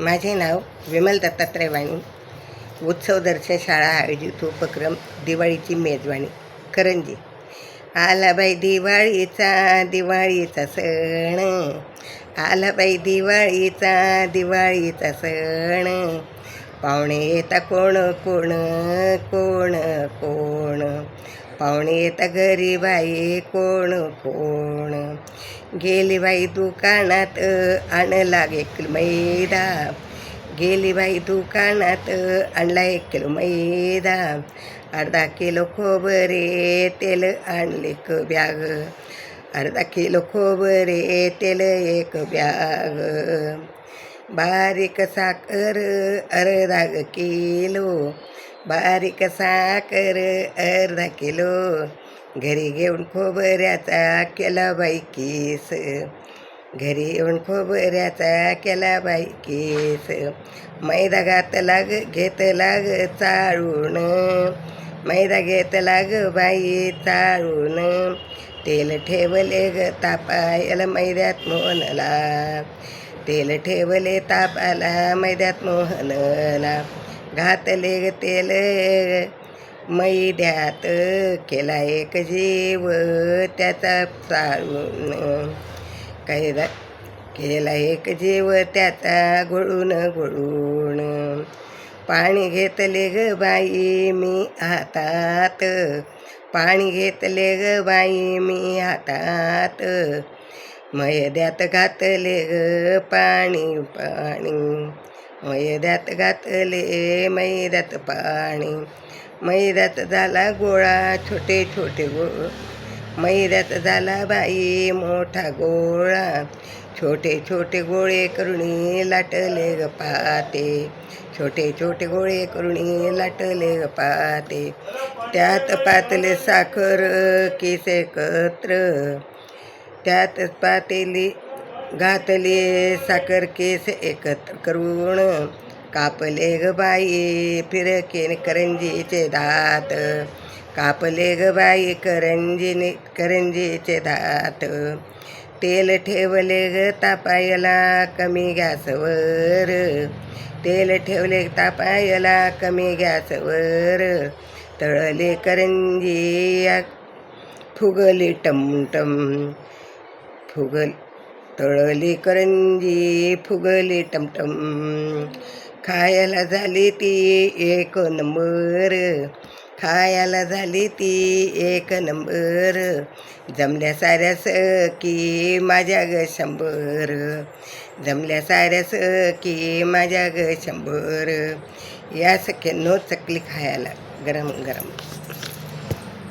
माझे नाव विमल दत्तात्रय वाणी. उत्सव दर्शन शाळा आयोजित उपक्रम दिवाळीची मेजवानी. करंजी. आला बाई दिवाळीचा दिवाळीचा सण. आला बाई दिवाळीचा दिवाळीचा सण. पाहुणे येता कोण कोण कोण कोण. पाहुणे येता घरी बाई कोण कोण? गेली बाई दुकानात आणला एक किलो मैदा. गेली बाई दुकानात आणला एक किलो मैदा. अर्धा किलो खोबरे तेल आणले क बॅग. अर्धा किलो खोबरे तेल एक बॅग. बारीक साखर अर्धा किलो. बारीक साखर अर्धा किलो? घरी घेऊन खोबऱ्याचा केला बाई केस. घरी येऊन खोबऱ्याचा केला बाई केस. मैदा घातला लाग घेतला ग चाळून. मैदा घेतला ग बाई चाळून. तेल ठेवले ग तापायला मैद्यात मोहनला. तेल ठेवले तापाला मैद्यात मोहनला. घातले ग तेल मैद्यात केला एक जीव त्याचा चाळून कैदा केला एक जीव त्याचा गुळून गुळून. पाणी घेतले ग बाई मी हातात. पाणी घेतले ग बाई मी हातात. मैद्यात घातले ग पाणी पाणी. मैद्यात घातले मैद्यात पाणी. मैद्यात झाला गोळा छोटे छोटे गो मैद्यात झाला बाई मोठा गोळा. छोटे छोटे गोळे करुणी लाटले ग पाते. छोटे छोटे गोळे करुणी लाटले ग पाते. त्यात पातले साखर केस एकत्र. त्यात पातेली घातले साखर केस एकत्र करून कापले ग बाई फिरके करंजीचे दात. कापले ग बाई करंजीने करंजीचे दात. तेल ठेवले ग तापायला कमी गॅसवर. तेल ठेवले तापायला कमी गॅसवर. तळले करंजी फुगली टमटम फुगल तळली करंजी फुगली टमटम. खायला झाली ती एक नंबर. खायला झाली ती एक नंबर. जमल्या साऱ्या की माझ्या ग शंभर. जमल्या साऱ्या की माझ्या ग शंभर. या सख्यांनो चकली खायला. गरम गरम.